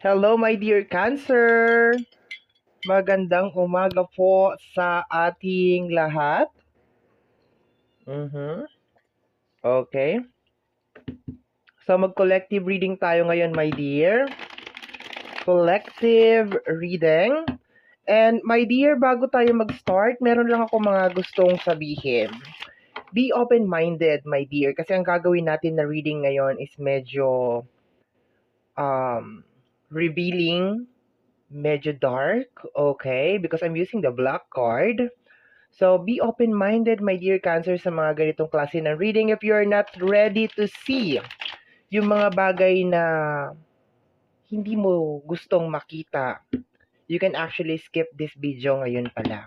Hello, my dear Cancer! Magandang umaga po sa ating lahat. Mhm. Okay. So, mag-collective reading tayo ngayon, my dear. Collective reading. And, my dear, bago tayo mag-start, meron lang ako mga gustong sabihin. Be open-minded, my dear, kasi ang gagawin natin na reading ngayon is medyo um, revealing, medyo dark, okay? Because I'm using the black card. So, be open-minded, my dear Cancer, sa mga ganitong klase ng reading. If you're not ready to see yung mga bagay na hindi mo gustong makita, you can actually skip this video ngayon pa lang.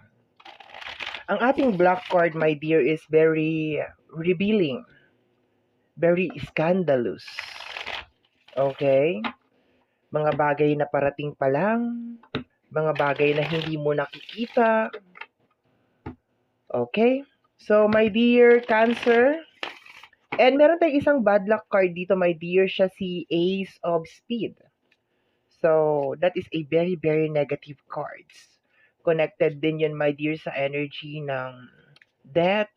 Ang ating black card, my dear, is very revealing. Very scandalous. Okay? Mga bagay na parating pa lang. Mga bagay na hindi mo nakikita. Okay? So, my dear Cancer, and meron tayong isang bad luck card dito, my dear, siya si Ace of Speed. So, that is a very, very negative cards connected din yun, my dear, sa energy ng death,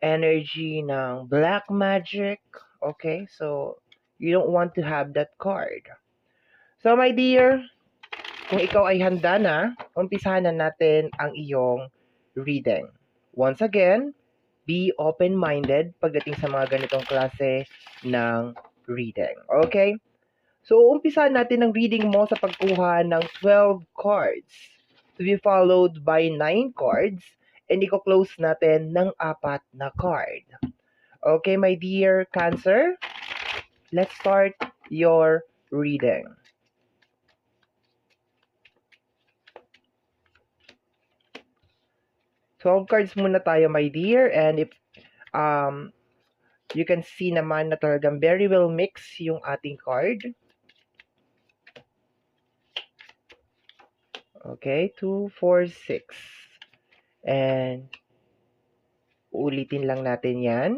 energy ng black magic. Okay? So, you don't want to have that card. So, my dear, kung ikaw ay handa na, umpisahan na natin ang iyong reading. Once again, be open-minded pagdating sa mga ganitong klase ng reading. Okay? So, umpisahan natin ang reading mo sa pagkuha ng 12 cards to be followed by 9 cards and i-close natin ng apat na card. Okay, my dear Cancer, let's start your reading. Twelve cards muna tayo, my dear, and if um, you can see naman na talagang very well mix yung ating card. Okay, 2, 4, 6. And, ulitin lang natin yan.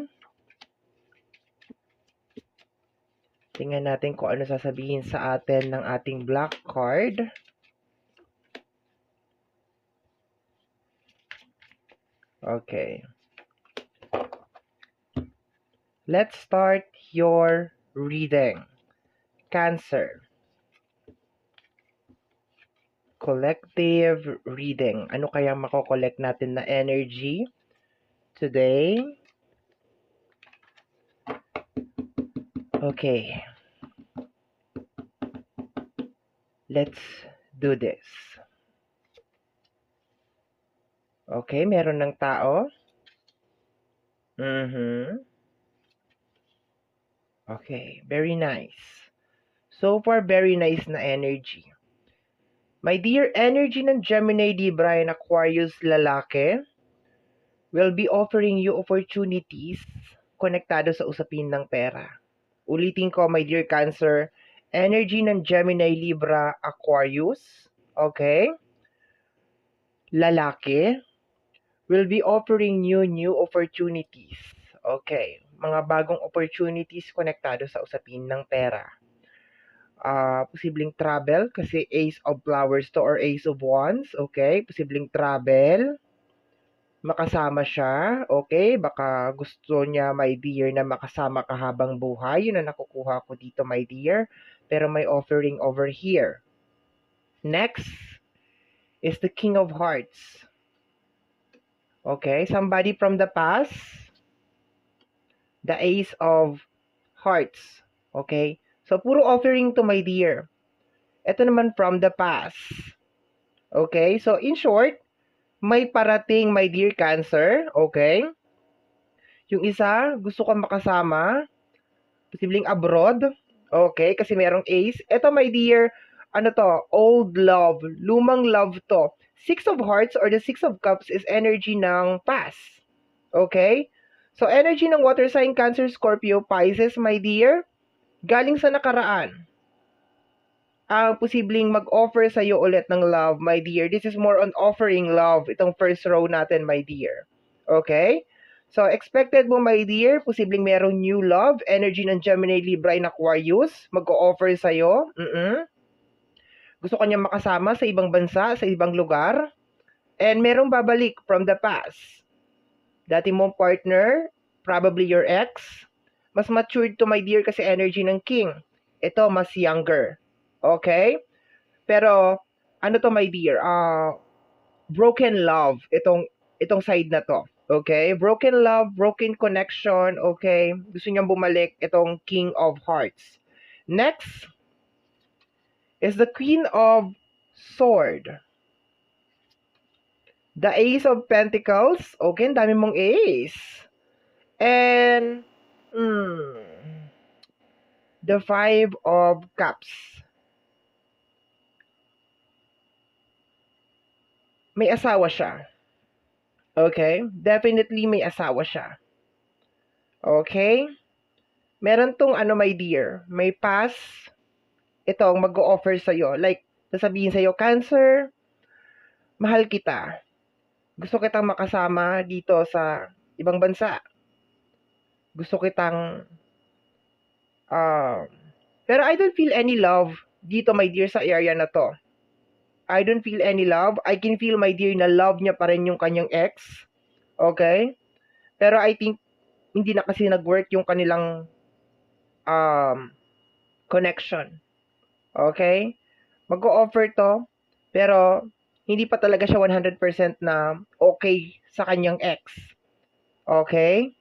Tingnan natin kung ano sasabihin sa atin ng ating black card. Okay. Let's start your reading. Cancer. collective reading. Ano kaya makokollect natin na energy today? Okay. Let's do this. Okay, meron ng tao. Mm-hmm. Okay, very nice. So far, very nice na energy. My dear energy ng Gemini, Libra, and Aquarius lalaki will be offering you opportunities konektado sa usapin ng pera. Ulitin ko, my dear Cancer, energy ng Gemini, Libra, Aquarius, okay? Lalaki will be offering you new opportunities. Okay, mga bagong opportunities konektado sa usapin ng pera uh, posibleng travel kasi Ace of Flowers to or Ace of Wands, okay? Posibleng travel. Makasama siya, okay? Baka gusto niya, my dear, na makasama ka habang buhay. Yun ang nakukuha ko dito, my dear. Pero may offering over here. Next is the King of Hearts. Okay, somebody from the past. The Ace of Hearts. Okay, So, puro offering to my dear. Ito naman from the past. Okay? So, in short, may parating my dear Cancer. Okay? Yung isa, gusto kang makasama. Posibleng abroad. Okay? Kasi merong ace. Ito my dear, ano to? Old love. Lumang love to. Six of Hearts or the Six of Cups is energy ng past. Okay? So, energy ng water sign, Cancer, Scorpio, Pisces, my dear galing sa nakaraan, ang uh, posibleng mag-offer sa iyo ulit ng love, my dear. This is more on offering love, itong first row natin, my dear. Okay? So, expected mo, my dear, posibleng merong new love, energy ng Gemini, Libra, and Aquarius, mag-o-offer sa'yo. Mm-mm. Gusto niya makasama sa ibang bansa, sa ibang lugar. And merong babalik from the past. Dati mong partner, probably your ex. Mas matured to my dear kasi energy ng king. Ito, mas younger. Okay? Pero, ano to my dear? Uh, broken love. Itong, itong side na to. Okay? Broken love, broken connection. Okay? Gusto niyang bumalik itong king of hearts. Next is the queen of sword. The Ace of Pentacles. Okay, ang dami mong ace. And, hmm, the Five of Cups. May asawa siya. Okay? Definitely may asawa siya. Okay? Meron tong ano, my dear, may pass itong mag-o-offer sa'yo. Like, sasabihin sa'yo, Cancer, mahal kita. Gusto kitang makasama dito sa ibang bansa. Gusto kitang uh, pero I don't feel any love dito, my dear, sa area na to. I don't feel any love. I can feel, my dear, na love niya pa rin yung kanyang ex. Okay? Pero I think, hindi na kasi nag-work yung kanilang um, connection. Okay? Mag-o-offer to, pero hindi pa talaga siya 100% na okay sa kanyang ex. Okay?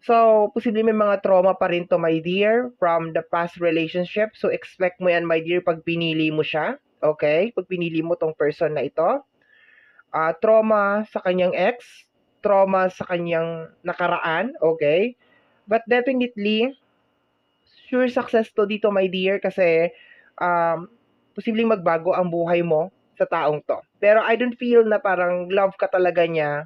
So, posible may mga trauma pa rin to, my dear, from the past relationship. So, expect mo yan, my dear, pag pinili mo siya. Okay? Pag pinili mo tong person na ito. Uh, trauma sa kanyang ex. Trauma sa kanyang nakaraan. Okay? But definitely, sure success to dito, my dear, kasi um, posibleng magbago ang buhay mo sa taong to. Pero I don't feel na parang love ka talaga niya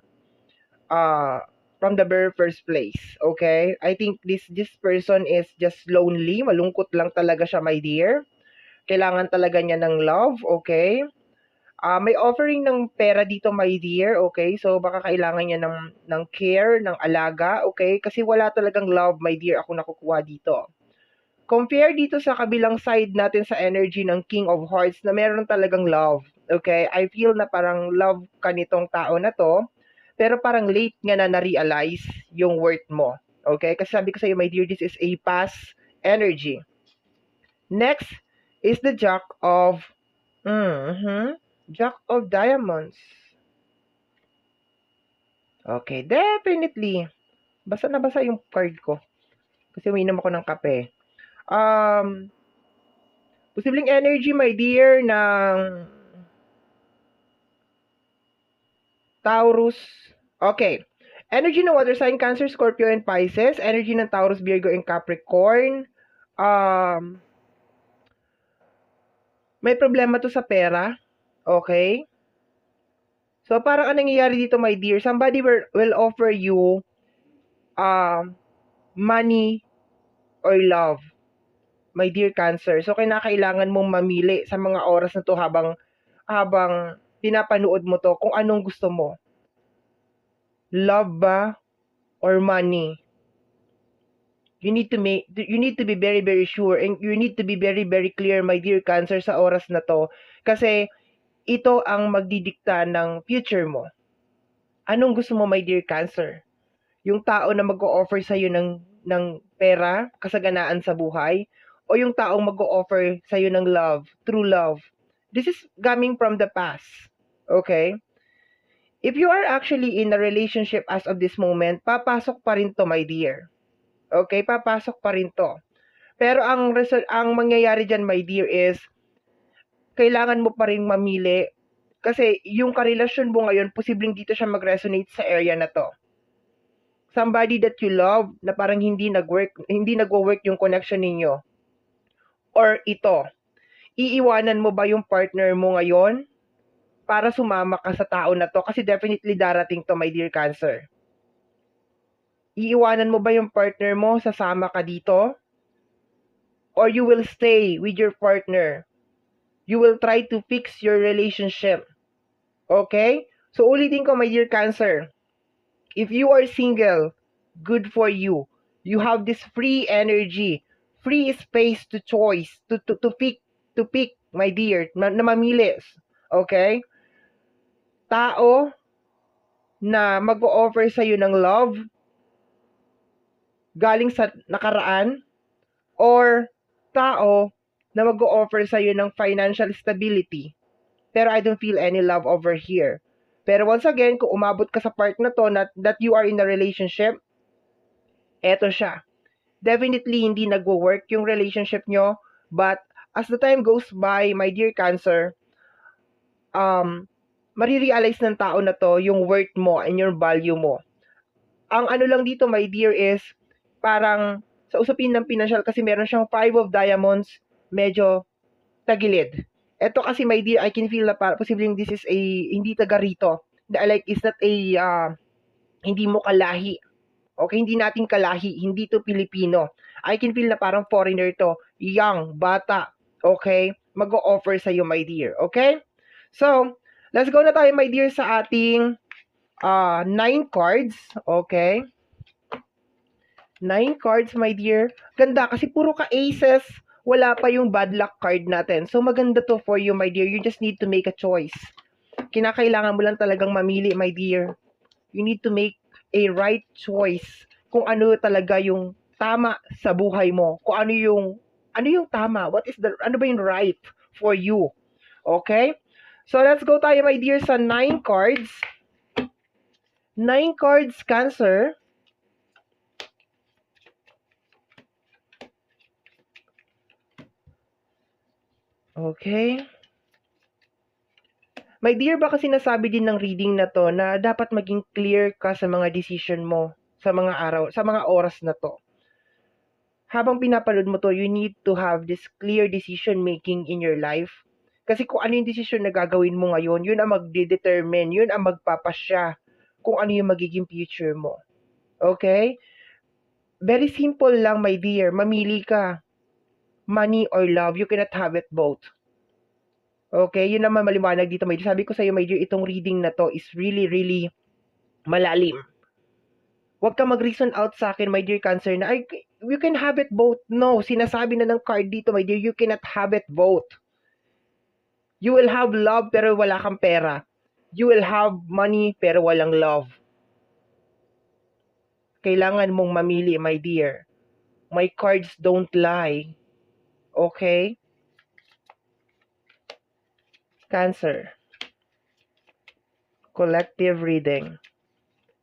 uh, from the very first place. Okay? I think this this person is just lonely. Malungkot lang talaga siya, my dear. Kailangan talaga niya ng love, okay? Uh, may offering ng pera dito, my dear, okay? So, baka kailangan niya ng, ng care, ng alaga, okay? Kasi wala talagang love, my dear, ako nakukuha dito. Compare dito sa kabilang side natin sa energy ng King of Hearts na meron talagang love, okay? I feel na parang love ka nitong tao na to pero parang late nga na na-realize yung worth mo. Okay? Kasi sabi ko sa iyo, my dear, this is a past energy. Next is the Jack of mm-hmm, Jack of Diamonds. Okay, definitely. Basa na basa yung card ko. Kasi uminom ako ng kape. Um, posibleng energy, my dear, ng Taurus. Okay. Energy ng water sign, Cancer, Scorpio, and Pisces. Energy ng Taurus, Virgo, and Capricorn. Um, may problema to sa pera. Okay? So, parang anong nangyayari dito, my dear? Somebody will, will offer you um, money or love. My dear Cancer. So, kinakailangan mong mamili sa mga oras na to habang habang pinapanood mo to kung anong gusto mo. Love ba or money? You need to make you need to be very very sure and you need to be very very clear my dear cancer sa oras na to kasi ito ang magdidikta ng future mo. Anong gusto mo my dear cancer? Yung tao na mag-o-offer sa iyo ng ng pera, kasaganaan sa buhay o yung taong mag-o-offer sa iyo ng love, true love. This is coming from the past. Okay? If you are actually in a relationship as of this moment, papasok pa rin to, my dear. Okay? Papasok pa rin to. Pero ang result, ang mangyayari diyan, my dear, is kailangan mo pa rin mamili kasi yung karelasyon mo ngayon, posibleng dito siya mag-resonate sa area na to. Somebody that you love na parang hindi nag-work, hindi nagwo-work yung connection ninyo. Or ito, iiwanan mo ba yung partner mo ngayon para sumama ka sa tao na to kasi definitely darating to my dear cancer. Iiwanan mo ba yung partner mo, sasama ka dito? Or you will stay with your partner? You will try to fix your relationship. Okay? So ulitin ko my dear cancer. If you are single, good for you. You have this free energy, free space to choice, to, to, to, pick, to pick, my dear, na, na mamili. Okay? Tao na mag-offer sa iyo ng love galing sa nakaraan or tao na mag-offer sa iyo ng financial stability. Pero I don't feel any love over here. Pero once again, kung umabot ka sa part na to na, that you are in a relationship, eto siya. Definitely hindi nagwo-work yung relationship nyo, but as the time goes by, my dear Cancer, um, marirealize ng tao na to yung worth mo and your value mo. Ang ano lang dito, my dear, is parang sa usapin ng financial kasi meron siyang five of diamonds, medyo tagilid. Ito kasi, my dear, I can feel na para posibleng this is a hindi taga rito. Like, is not a uh, hindi mo kalahi. Okay, hindi natin kalahi, hindi to Pilipino. I can feel na parang foreigner to, young, bata, okay? Mag-o-offer sa iyo, my dear, okay? So, let's go na tayo, my dear, sa ating uh, nine cards, okay? Nine cards, my dear. Ganda, kasi puro ka aces, wala pa yung bad luck card natin. So, maganda to for you, my dear. You just need to make a choice. Kinakailangan mo lang talagang mamili, my dear. You need to make a right choice kung ano talaga yung tama sa buhay mo. Kung ano yung ano yung tama? What is the ano ba yung right for you? Okay? So let's go tayo my dear sa nine cards. Nine cards Cancer. Okay. My dear, baka sinasabi din ng reading na to na dapat maging clear ka sa mga decision mo sa mga araw, sa mga oras na to. Habang pinapanood mo to, you need to have this clear decision making in your life. Kasi kung ano yung decision na gagawin mo ngayon, yun ang magde-determine, yun ang magpapasya kung ano yung magiging future mo. Okay? Very simple lang, my dear. Mamili ka. Money or love, you cannot have it both. Okay, yun naman maliwanag dito, dear. Sabi ko sa iyo, dear, itong reading na to is really, really malalim. Huwag ka mag-reason out sa akin, my dear Cancer, na I, you can have it both. No, sinasabi na ng card dito, my dear, you cannot have it both. You will have love pero wala kang pera. You will have money pero walang love. Kailangan mong mamili, my dear. My cards don't lie. Okay? Cancer. Collective reading.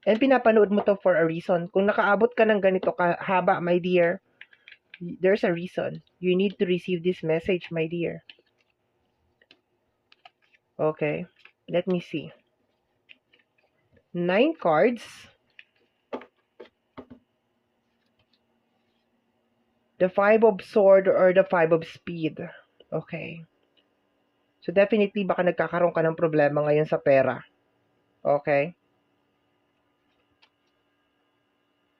And pinapanood mo to for a reason. Kung nakaabot ka ng ganito haba, my dear, there's a reason. You need to receive this message, my dear. Okay. Let me see. Nine cards. The five of sword or the five of speed. Okay. So, definitely, baka nagkakaroon ka ng problema ngayon sa pera. Okay?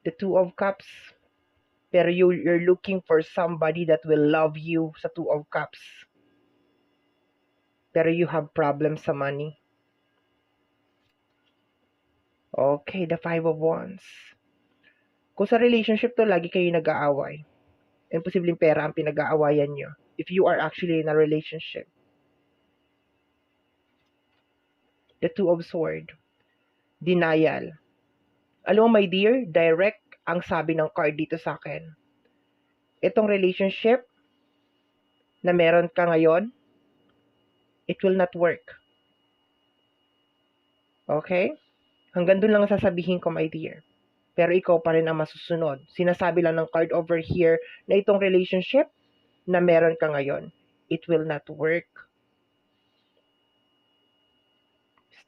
The Two of Cups. Pero you, you're looking for somebody that will love you sa Two of Cups. Pero you have problems sa money. Okay, the Five of Wands. Kung sa relationship to, lagi kayo nag-aaway. And posibleng pera ang pinag-aawayan nyo. If you are actually in a relationship. The Two of Sword. Denial. Alam my dear, direct ang sabi ng card dito sa akin. Itong relationship na meron ka ngayon, it will not work. Okay? Hanggang doon lang sasabihin ko, my dear. Pero ikaw pa rin ang masusunod. Sinasabi lang ng card over here na itong relationship na meron ka ngayon, it will not work.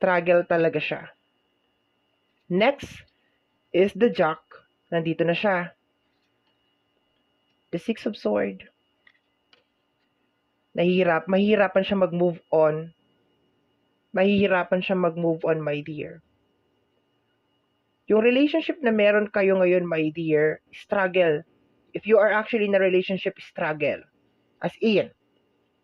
Struggle talaga siya. Next is the Jack. Nandito na siya. The Six of Sword. Nahihirap, mahihirapan siya mag-move on. Mahihirapan siya mag-move on, my dear. Yung relationship na meron kayo ngayon, my dear, struggle. If you are actually in a relationship, struggle. As in,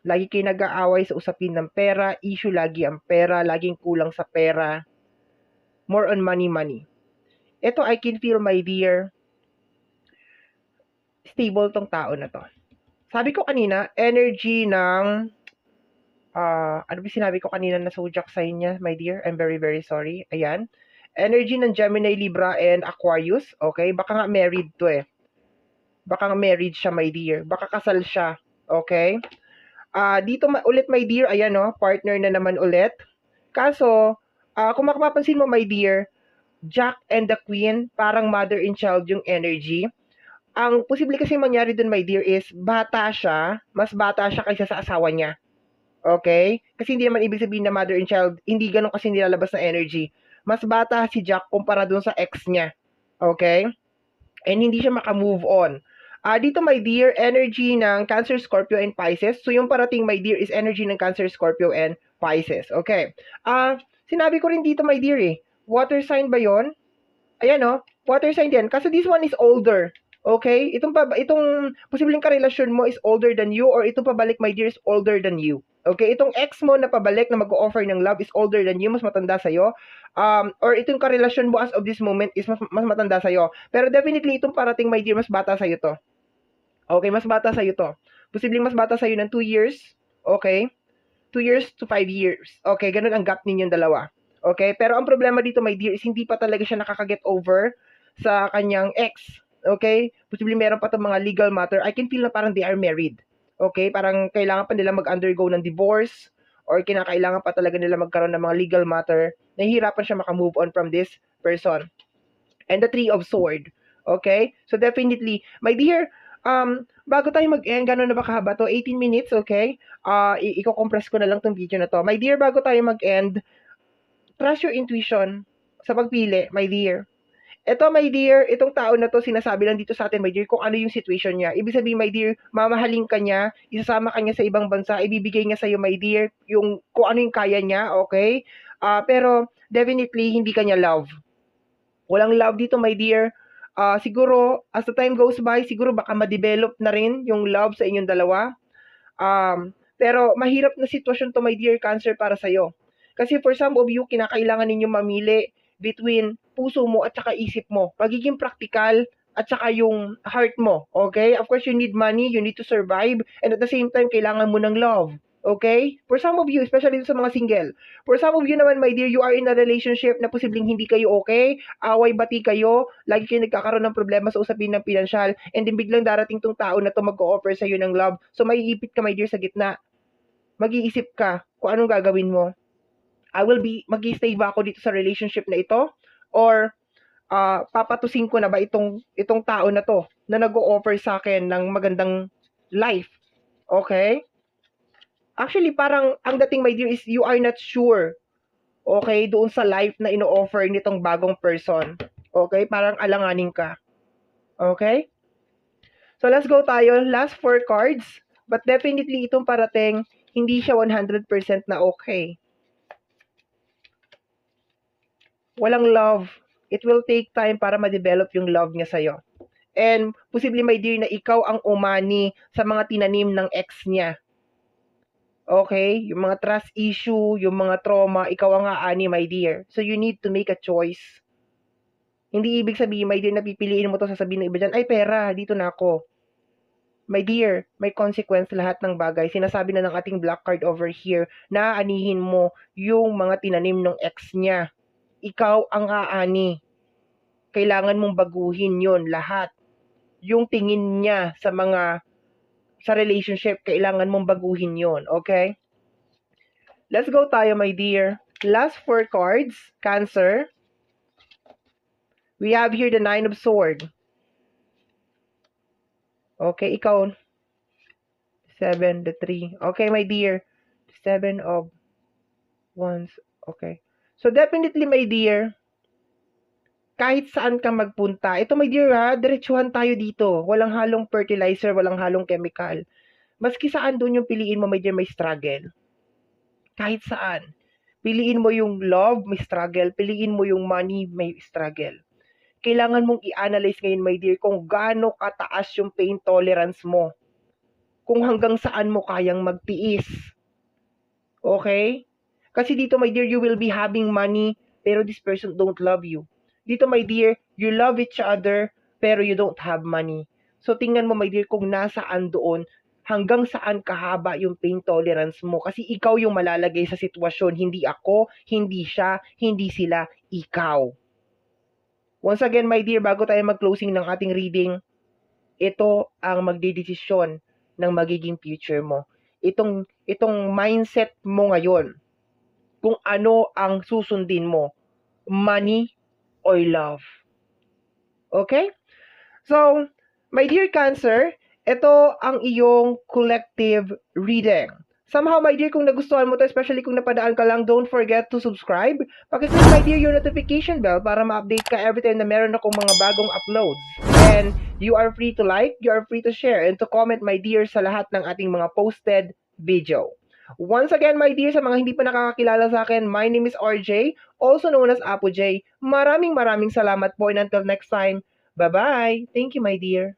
Lagi kayo nag-aaway sa usapin ng pera, issue lagi ang pera, laging kulang sa pera. More on money, money. Ito, I can feel, my dear, stable tong tao na to. sabi ko kanina, energy ng, ah, ano ba sinabi ko kanina na zodiac sign niya, my dear? I'm very, very sorry. Ayan. Energy ng Gemini, Libra, and Aquarius. Okay? Baka nga married to eh. Baka nga married siya, my dear. Baka kasal siya. Okay? Ah, dito ma- ulit, my dear, ayan no, partner na naman ulit. Kaso, ah, kung makapapansin mo, my dear, Jack and the Queen, parang mother and child yung energy. Ang posible kasi mangyari dun, my dear, is bata siya, mas bata siya kaysa sa asawa niya. Okay? Kasi hindi naman ibig sabihin na mother and child, hindi ganun kasi nilalabas na energy. Mas bata si Jack kumpara dun sa ex niya. Okay? And hindi siya makamove on. Ah, dito my dear, energy ng Cancer, Scorpio, and Pisces. So yung parating my dear is energy ng Cancer, Scorpio, and Pisces. Okay. Ah, sinabi ko rin dito my dear eh. Water sign ba 'yon? Ayan oh, water sign din. Kasi this one is older. Okay? Itong pa itong posibleng karelasyon mo is older than you or itong pabalik my dear is older than you. Okay? Itong ex mo na pabalik na mag-offer ng love is older than you, mas matanda sa Um or itong karelasyon mo as of this moment is mas, mas matanda sa Pero definitely itong parating my dear mas bata sa to. Okay, mas bata sa to. Posibleng mas bata sa ng 2 years. Okay? 2 years to 5 years. Okay, ganun ang gap ninyong dalawa. Okay? Pero ang problema dito, my dear, is hindi pa talaga siya nakaka-get over sa kanyang ex. Okay? Posibleng meron pa itong mga legal matter. I can feel na parang they are married. Okay? Parang kailangan pa nila mag-undergo ng divorce or kinakailangan pa talaga nila magkaroon ng mga legal matter. Nahihirapan siya makamove on from this person. And the Three of Sword. Okay? So definitely, my dear, Um, bago tayo mag-end, gano'n na ba kahaba to? 18 minutes, okay? Uh, i-compress ko na lang tong video na to. My dear, bago tayo mag-end, trust your intuition sa pagpili, my dear. Ito, my dear, itong tao na to, sinasabi lang dito sa atin, my dear, kung ano yung situation niya. Ibig sabihin, my dear, mamahalin ka niya, isasama ka niya sa ibang bansa, ibibigay niya sa'yo, my dear, yung, kung ano yung kaya niya, okay? Uh, pero, definitely, hindi ka niya love. Walang love dito, my dear uh, siguro as the time goes by, siguro baka ma-develop na rin yung love sa inyong dalawa. Um, pero mahirap na sitwasyon to my dear cancer para sa iyo. Kasi for some of you, kinakailangan ninyong mamili between puso mo at saka isip mo. Pagiging practical at saka yung heart mo. Okay? Of course, you need money, you need to survive, and at the same time, kailangan mo ng love. Okay? For some of you, especially sa mga single, for some of you naman, my dear, you are in a relationship na posibleng hindi kayo okay, away bati kayo, lagi kayo nagkakaroon ng problema sa usapin ng pinansyal, and then biglang darating tong tao na to mag-offer sa iyo ng love. So, maiipit ka, my dear, sa gitna. Mag-iisip ka kung anong gagawin mo. I will be, mag stay ba ako dito sa relationship na ito? Or, uh, papatusin ko na ba itong, itong tao na to na nag-o-offer sa akin ng magandang life? Okay? Actually, parang ang dating, my dear, is you are not sure. Okay, doon sa life na ino-offer nitong bagong person. Okay, parang alanganin ka. Okay? So, let's go tayo. Last four cards. But definitely, itong parating, hindi siya 100% na okay. Walang love. It will take time para ma-develop yung love niya sa'yo. And, posibleng, my dear, na ikaw ang umani sa mga tinanim ng ex niya Okay? Yung mga trust issue, yung mga trauma, ikaw ang aani, my dear. So, you need to make a choice. Hindi ibig sabihin, my dear, napipiliin mo to sasabihin ng iba dyan, ay pera, dito na ako. My dear, may consequence lahat ng bagay. Sinasabi na ng ating black card over here na anihin mo yung mga tinanim ng ex niya. Ikaw ang aani. Kailangan mong baguhin yon lahat. Yung tingin niya sa mga sa relationship, kailangan mong baguhin yon okay? Let's go tayo, my dear. Last four cards, Cancer. We have here the Nine of Sword. Okay, ikaw. Seven, the three. Okay, my dear. Seven of Wands. Okay. So, definitely, my dear, kahit saan ka magpunta. Ito my dear ha, diretsuhan tayo dito. Walang halong fertilizer, walang halong chemical. Maski saan doon yung piliin mo, my dear, may struggle. Kahit saan. Piliin mo yung love, may struggle. Piliin mo yung money, may struggle. Kailangan mong i-analyze ngayon, my dear, kung gaano kataas yung pain tolerance mo. Kung hanggang saan mo kayang magtiis. Okay? Kasi dito, my dear, you will be having money, pero this person don't love you dito, my dear, you love each other, pero you don't have money. So, tingnan mo, my dear, kung nasaan doon, hanggang saan kahaba yung pain tolerance mo kasi ikaw yung malalagay sa sitwasyon, hindi ako, hindi siya, hindi sila, ikaw. Once again, my dear, bago tayo mag-closing ng ating reading, ito ang magdidesisyon ng magiging future mo. Itong, itong mindset mo ngayon, kung ano ang susundin mo, money or love. Okay? So, my dear Cancer, ito ang iyong collective reading. Somehow, my dear, kung nagustuhan mo to, especially kung napadaan ka lang, don't forget to subscribe. Pakiclick, my dear, yung notification bell para ma-update ka every time na meron akong mga bagong uploads. And you are free to like, you are free to share, and to comment, my dear, sa lahat ng ating mga posted video. Once again, my dear, sa mga hindi pa nakakakilala sa akin, my name is RJ, also known as Apo J. Maraming maraming salamat po and until next time, bye-bye. Thank you, my dear.